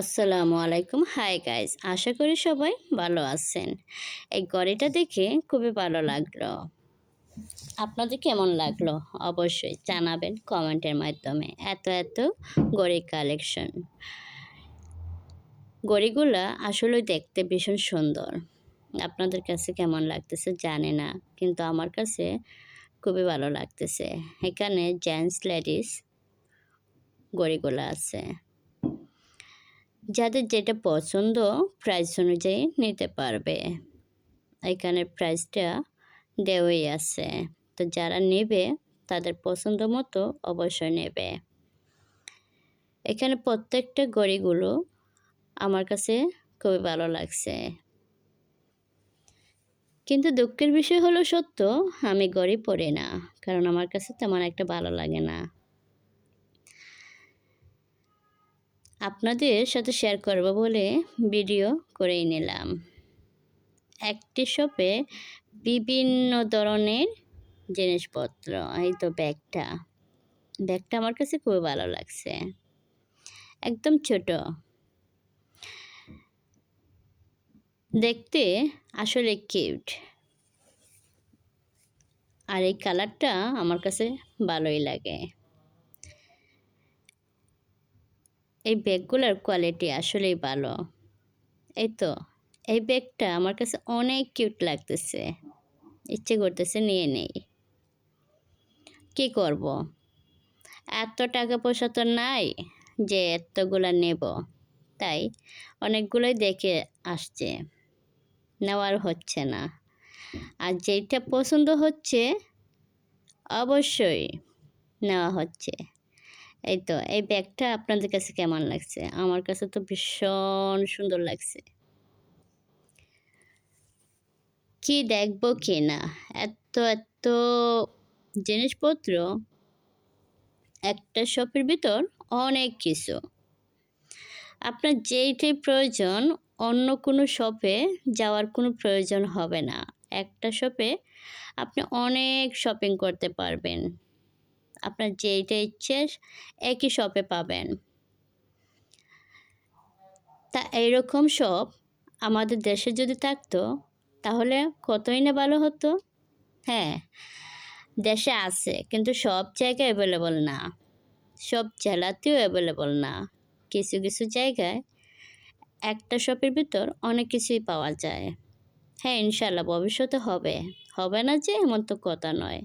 আসসালামু আলাইকুম। Hi guys আশা করি সবাই ভালো আছেন। এই গড়িটা দেখে খুবই ভালো লাগল। আপনাদের কেমন লাগল? অবশ্যই জানাবেন কমেন্টের মাধ্যমে। এত এত গড়ি কালেকশন ঘড়িগুলা আসলে দেখতে ভীষণ সুন্দর। আপনাদের কাছে কেমন লাগতেছে জানে না, কিন্তু আমার কাছে খুবই ভালো লাগতেছে। এখানে জেন্টস লেডিস ঘড়িগুলো আছে। যাদের যেটা পছন্দ প্রাইস অনুযায়ী নিতে পারবে। এখানে প্রাইসটা দেওয়াই আছে। তো যারা নেবে, তাদের পছন্দ মতো অবশ্যই নেবে। এখানে প্রত্যেকটা গড়িগুলো আমার কাছে খুবই ভালো লাগছে। কিন্তু দুঃখের বিষয় হলো সত্য, আমি গড়ি পড়ি না, কারণ আমার কাছে তেমন একটা ভালো লাগে না। আপনাদের সাথে শেয়ার করব বলে ভিডিও করেই নিলাম। একটি শপে বিভিন্ন ধরনের জিনিসপত্র, এই তো ব্যাগটা। ব্যাগটা আমার কাছে খুবই ভালো লাগছে। একদম ছোট। দেখতে আসলে কিউট আর এই কালারটা আমার কাছে ভালোই লাগে। এই ব্যাগগুলোর কোয়ালিটি আসলেই ভালো। এই তো, এই ব্যাগটা আমার কাছে অনেক কিউট লাগতেছে। ইচ্ছে করতেছে নিয়ে নেই। কি করব? এত টাকা পয়সা তো নাই যে এতগুলা নেব। তাই অনেকগুলোই দেখে আসছে। নেওয়ার হচ্ছে না। আর যেটা পছন্দ হচ্ছে, অবশ্যই নেওয়া হচ্ছে। এই তো, এই ব্যাগটা আপনাদের কাছে কেমন লাগছে? আমার কাছে তো ভীষণ সুন্দর লাগছে। কি দেখব কি না? এত এত জিনিসপত্র, একটা শপের ভিতর অনেক কিছু। আপনার যেইটাই প্রয়োজন, অন্য কোনো শপে যাওয়ার কোনো প্রয়োজন হবে না। একটা শপে আপনি অনেক শপিং করতে পারবেন। আপনার যেইটা ইচ্ছে, একই শপে পাবেন। তা এইরকম শপ আমাদের দেশে যদি থাকতো, তাহলে কতই না ভালো হতো? হ্যাঁ দেশে আছে, কিন্তু সব জায়গায় অ্যাভেলেবল না। সব জেলাতেও অ্যাভেলেবল না। কিছু কিছু জায়গায় একটা শপের ভিতর অনেক কিছুই পাওয়া যায়। হ্যাঁ ইনশাল্লাহ ভবিষ্যতে হবে। হবে না যে এমন তো কথা নয়।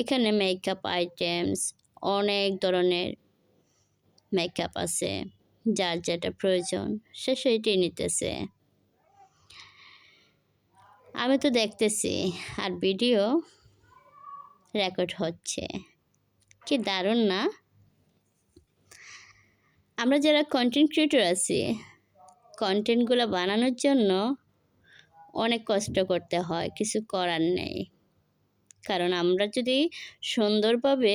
এখানে মেকআপ আইটেমস অনেক ধরনের মেকআপ আছে, যার যেটা প্রয়োজন সে সেইটাই নিতেছে। আমি তো দেখতেছি আর ভিডিও রেকর্ড হচ্ছে। কি দারুণ না? আমরা যারা কন্টেন্ট ক্রিয়েটর আছি কন্টেন্টগুলো বানানোর জন্য অনেক কষ্ট করতে হয়, কিছু করার নেই। কারণ আমরা যদি সুন্দরভাবে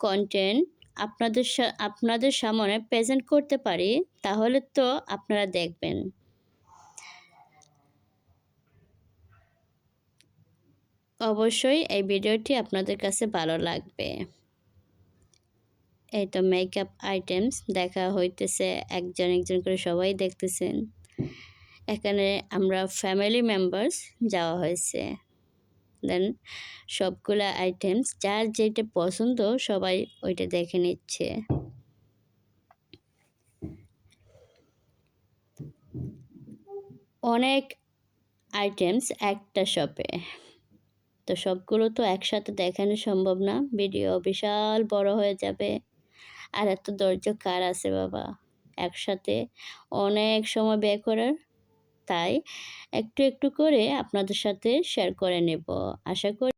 কন্টেন্ট আপনাদের আপনাদের সামনে প্রেজেন্ট করতে পারি, তাহলে তো আপনারা দেখবেন। অবশ্যই এই ভিডিওটি আপনাদের কাছে ভালো লাগবে। এই তো মেকআপ আইটেমস দেখা হইতেছে, একজন একজন করে সবাই দেখতেছেন। এখানে আমরা ফ্যামিলি মেম্বার্স যাওয়া হয়েছে। দেন সবগুলা আইটেমস যার যেটা পছন্দ সবাই ওইটা দেখে নিচ্ছে। অনেক আইটেমস একটা শপে তো সবগুলো তো একসাথে দেখানো সম্ভব না। ভিডিও বিশাল বড় হয়ে যাবে। আর এত ধৈর্য কার আছে বাবা? একসাথে অনেক সময় ব্যয় করার তাই একটু একটু করে আপনাদের সাথে শেয়ার করে নেব। আশা করি